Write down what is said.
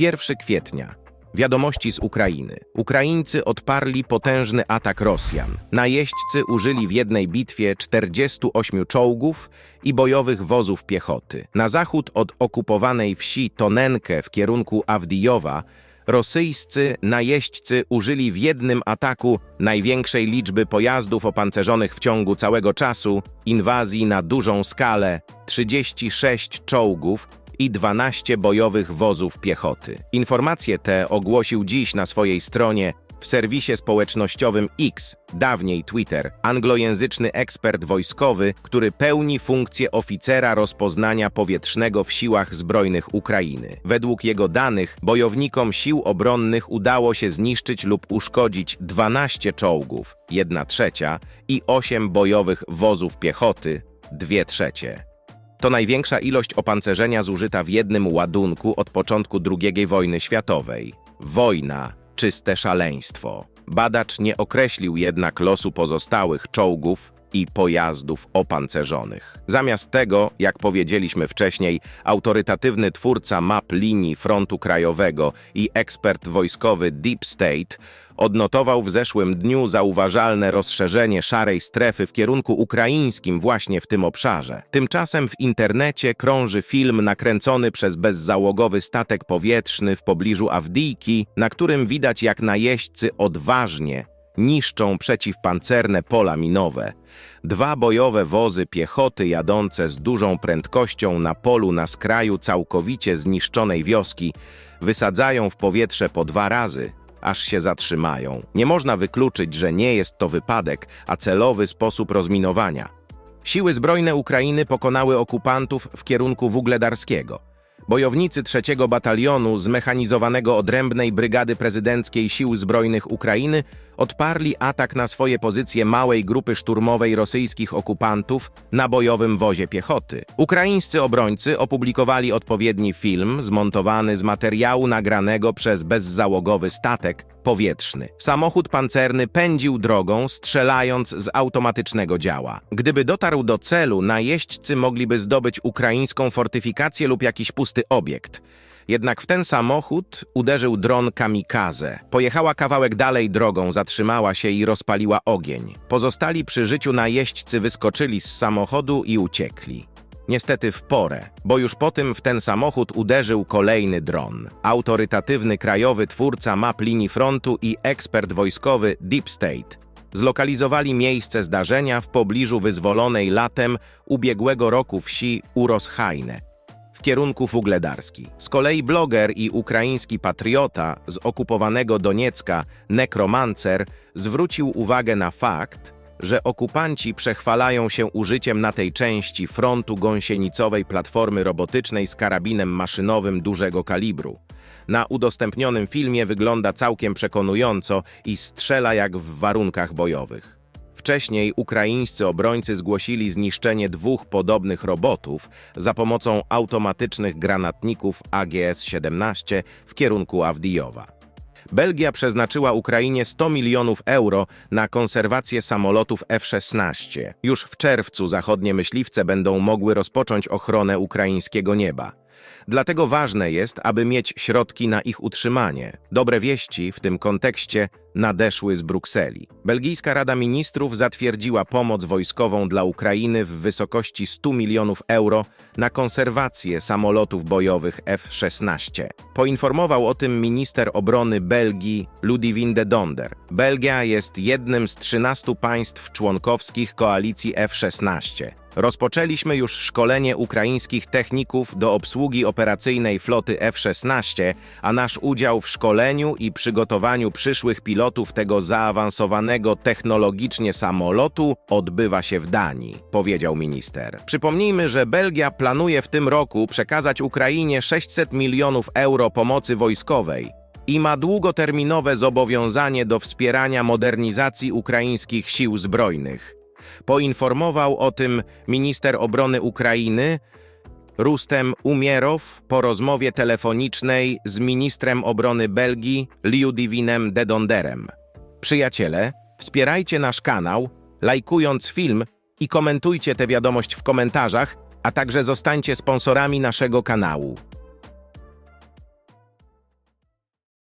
1 kwietnia. Wiadomości z Ukrainy. Ukraińcy odparli potężny atak Rosjan. Najeźdźcy użyli w jednej bitwie 48 czołgów i bojowych wozów piechoty. Na zachód od okupowanej wsi Tonenkę w kierunku Awdijowa rosyjscy najeźdźcy użyli w jednym ataku największej liczby pojazdów opancerzonych w ciągu całego czasu inwazji na dużą skalę 36 czołgów i 12 bojowych wozów piechoty. Informacje te ogłosił dziś na swojej stronie w serwisie społecznościowym X, dawniej Twitter, anglojęzyczny ekspert wojskowy, który pełni funkcję oficera rozpoznania powietrznego w siłach zbrojnych Ukrainy. Według jego danych, bojownikom sił obronnych udało się zniszczyć lub uszkodzić 12 czołgów, 1 trzecia, i 8 bojowych wozów piechoty, 2 trzecie. To największa ilość opancerzenia zużyta w jednym ładunku od początku II wojny światowej. Wojna, czyste szaleństwo. Badacz nie określił jednak losu pozostałych czołgów i pojazdów opancerzonych. Zamiast tego, jak powiedzieliśmy wcześniej, autorytatywny twórca map linii frontu krajowego i ekspert wojskowy Deep State odnotował w zeszłym dniu zauważalne rozszerzenie szarej strefy w kierunku ukraińskim właśnie w tym obszarze. Tymczasem w internecie krąży film nakręcony przez bezzałogowy statek powietrzny w pobliżu Awdijki, na którym widać jak najeźdźcy odważnie niszczą przeciwpancerne pola minowe. Dwa bojowe wozy piechoty jadące z dużą prędkością na polu na skraju całkowicie zniszczonej wioski wysadzają w powietrze po dwa razy, aż się zatrzymają. Nie można wykluczyć, że nie jest to wypadek, a celowy sposób rozminowania. Siły zbrojne Ukrainy pokonały okupantów w kierunku Wugledarskiego. Bojownicy trzeciego batalionu zmechanizowanego odrębnej Brygady Prezydenckiej Sił Zbrojnych Ukrainy odparli atak na swoje pozycje małej grupy szturmowej rosyjskich okupantów na bojowym wozie piechoty. Ukraińscy obrońcy opublikowali odpowiedni film zmontowany z materiału nagranego przez bezzałogowy statek powietrzny. Samochód pancerny pędził drogą, strzelając z automatycznego działa. Gdyby dotarł do celu, najeźdźcy mogliby zdobyć ukraińską fortyfikację lub jakiś pusty obiekt. Jednak w ten samochód uderzył dron kamikaze. Pojechała kawałek dalej drogą, zatrzymała się i rozpaliła ogień. Pozostali przy życiu najeźdźcy wyskoczyli z samochodu i uciekli. Niestety w porę, bo już po tym w ten samochód uderzył kolejny dron. Autorytatywny krajowy twórca map linii frontu i ekspert wojskowy Deep State zlokalizowali miejsce zdarzenia w pobliżu wyzwolonej latem ubiegłego roku wsi Uroshajne w kierunku Fugledarski. Z kolei bloger i ukraiński patriota z okupowanego Doniecka, Nekromancer, zwrócił uwagę na fakt, że okupanci przechwalają się użyciem na tej części frontu gąsienicowej platformy robotycznej z karabinem maszynowym dużego kalibru. Na udostępnionym filmie wygląda całkiem przekonująco i strzela jak w warunkach bojowych. Wcześniej ukraińscy obrońcy zgłosili zniszczenie dwóch podobnych robotów za pomocą automatycznych granatników AGS-17 w kierunku Awdijowa. Belgia przeznaczyła Ukrainie 100 milionów euro na konserwację samolotów F-16. Już w czerwcu zachodnie myśliwce będą mogły rozpocząć ochronę ukraińskiego nieba. Dlatego ważne jest, aby mieć środki na ich utrzymanie. Dobre wieści w tym kontekście nadeszły z Brukseli. Belgijska Rada Ministrów zatwierdziła pomoc wojskową dla Ukrainy w wysokości 100 milionów euro na konserwację samolotów bojowych F-16. Poinformował o tym minister obrony Belgii Ludivine de Donder. Belgia jest jednym z 13 państw członkowskich koalicji F-16. Rozpoczęliśmy już szkolenie ukraińskich techników do obsługi operacyjnej floty F-16, a nasz udział w szkoleniu i przygotowaniu przyszłych pilotów tego zaawansowanego technologicznie samolotu odbywa się w Danii, powiedział minister. Przypomnijmy, że Belgia planuje w tym roku przekazać Ukrainie 600 milionów euro pomocy wojskowej i ma długoterminowe zobowiązanie do wspierania modernizacji ukraińskich sił zbrojnych. Poinformował o tym minister obrony Ukrainy Rustem Umierow po rozmowie telefonicznej z ministrem obrony Belgii Liudivinem de Donderem. Przyjaciele, wspierajcie nasz kanał, lajkując film i komentujcie tę wiadomość w komentarzach, a także zostańcie sponsorami naszego kanału.